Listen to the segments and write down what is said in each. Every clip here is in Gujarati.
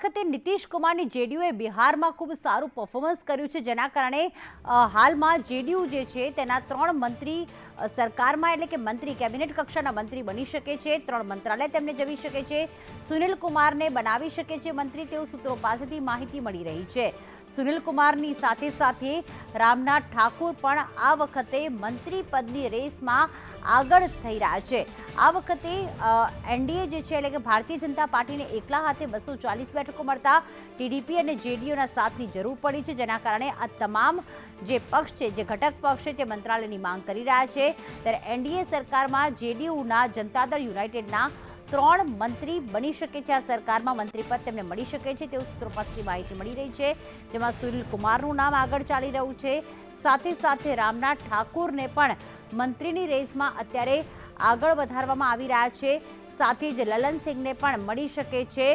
વખતે નીતિશ કુમારની જેડીયુએ બિહારમાં ખૂબ સારું પરફોર્મન્સ કર્યું છે, જેના કારણે હાલમાં જેડીયુ જે છે તેના ત્રણ મંત્રી સરકારમાં એટલે કે મંત્રી, કેબિનેટ કક્ષાના મંત્રી બની શકે છે, ત્રણ મંત્રાલય તેમને જવી શકે છે, સુનિલ કુમારને બનાવી શકે છે મંત્રી તેવું સૂત્રો પાસેથી માહિતી મળી રહી છે. સુનિલ કુમારની સાથે સાથે રામનાથ ઠાકુર પણ આ વખતે મંત્રી પદની રેસમાં આગળ થઈ રહ્યા છે. આ વખતે એનડીએ જે છે, એટલે કે ભારતીય જનતા પાર્ટીને એકલા હાથે બસો ચાલીસ બેઠકો મળતા ટીડીપી અને જેડીયુના સાથની જરૂર પડી છે, જેના કારણે આ તમામ જે પક્ષ છે, જે ઘટક પક્ષ છે, તે મંત્રાલયની માંગ કરી રહ્યા છે. ત્યારે એનડીએ સરકારમાં જેડીયુના જનતાદળ યુનાઇટેડના ત્રણ મંત્રી બની શકે છે. આ સરકારમાં મંત્રી પદ તેમને મળી શકે છે, તેવું સૂત્રો પાસેથી માહિતી મળી રહી છે. જેમાં સુનિલ કુમારનું નામ આગળ ચાલી રહ્યું છે. સાથે સાથે રામનાથ ઠાકુરને પણ મંત્રીની રેસમાં અત્યારે આગળ વધારવામાં આવી રહ્યા છે. સાથે જ લલનસિંહને પણ મળી શકે છે.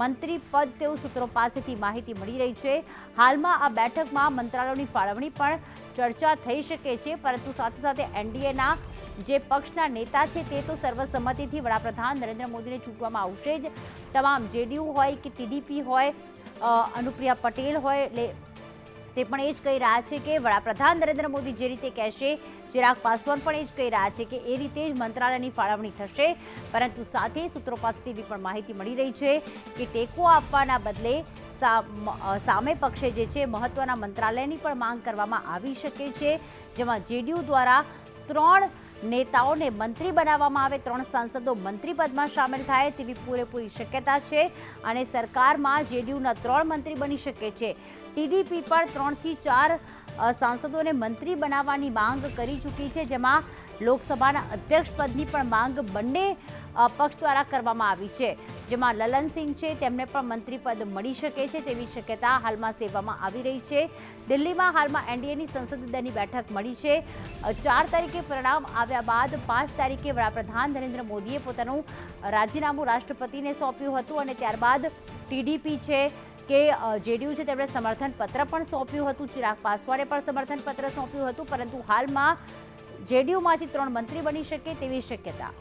મંત્રી પદ તેવું સૂત્રો પાસેથી માહિતી મળી રહી છે. હાલમાં આ બેઠકમાં મંત્રાલયોની ફાળવણી પણ ચર્ચા થઈ શકે છે, પરંતુ સાથે સાથે એનડીએના જે પક્ષના નેતા છે તે તો સર્વસંમતિથી વડાપ્રધાન નરેન્દ્ર મોદીને ચૂંટવામાં આવશે જ. તમામ જેડીયુ હોય કે ટીડીપી હોય અનુપ્રિયા પટેલ હોય તે પણ એ જ કહી રહ્યા છે કે વડાપ્રધાન નરેન્દ્ર મોદી જે રીતે કહેશે, ચિરાગ પાસવાન પણ એ જ કહી રહ્યા છે કે એ રીતે જ મંત્રાલયની ફાળવણી થશે. પરંતુ સાથે સૂત્રો પાસેથી એવી પણ માહિતી મળી રહી છે કે ટેકો આપવાના બદલે સામ- પક્ષે જે છે મહત્વના મંત્રાલયની પણ માંગ કરવામાં આવી શકે છે, જેમાં જેડીયુ દ્વારા ત્રણ નેતાઓને મંત્રી બનાવવામાં આવે, ત્રણ સાંસદો મંત્રી પદમાં સામેલ થાય તેવી પૂરેપૂરી શક્યતા છે અને સરકારમાં જેડીયુના ત્રણ મંત્રી બની શકે છે. ટીડીપી પણ ત્રણથી ચાર સાંસદોને મંત્રી બનાવવાની માંગ કરી ચૂકી છે, જેમાં લોકસભાના અધ્યક્ષ પદની પણ માંગ બંને પક્ષ દ્વારા કરવામાં આવી છે. જેમાં લલનસિંહ છે, તેમને પણ મંત્રીપદ મળી શકે છે તેવી શક્યતા હાલમાં સેવામાં આવી રહી છે. દિલ્હીમાં હાલમાં એનડીએની સંસદ દળની બેઠક મળી છે. ચાર તારીખે પરિણામ આવ્યા બાદ પાંચ તારીખે વડાપ્રધાન નરેન્દ્ર મોદીએ પોતાનું રાજીનામું રાષ્ટ્રપતિને સોંપ્યું હતું અને ત્યારબાદ ટીડીપી છે કે જેડીયુ છે તેમણે સમર્થન પત્ર પણ સોંપ્યું હતું. ચિરાગ પાસવાને પણ સમર્થન પત્ર સોંપ્યું હતું, પરંતુ હાલમાં જેડીયુમાંથી ત્રણ મંત્રી બની શકે તેવી શક્યતા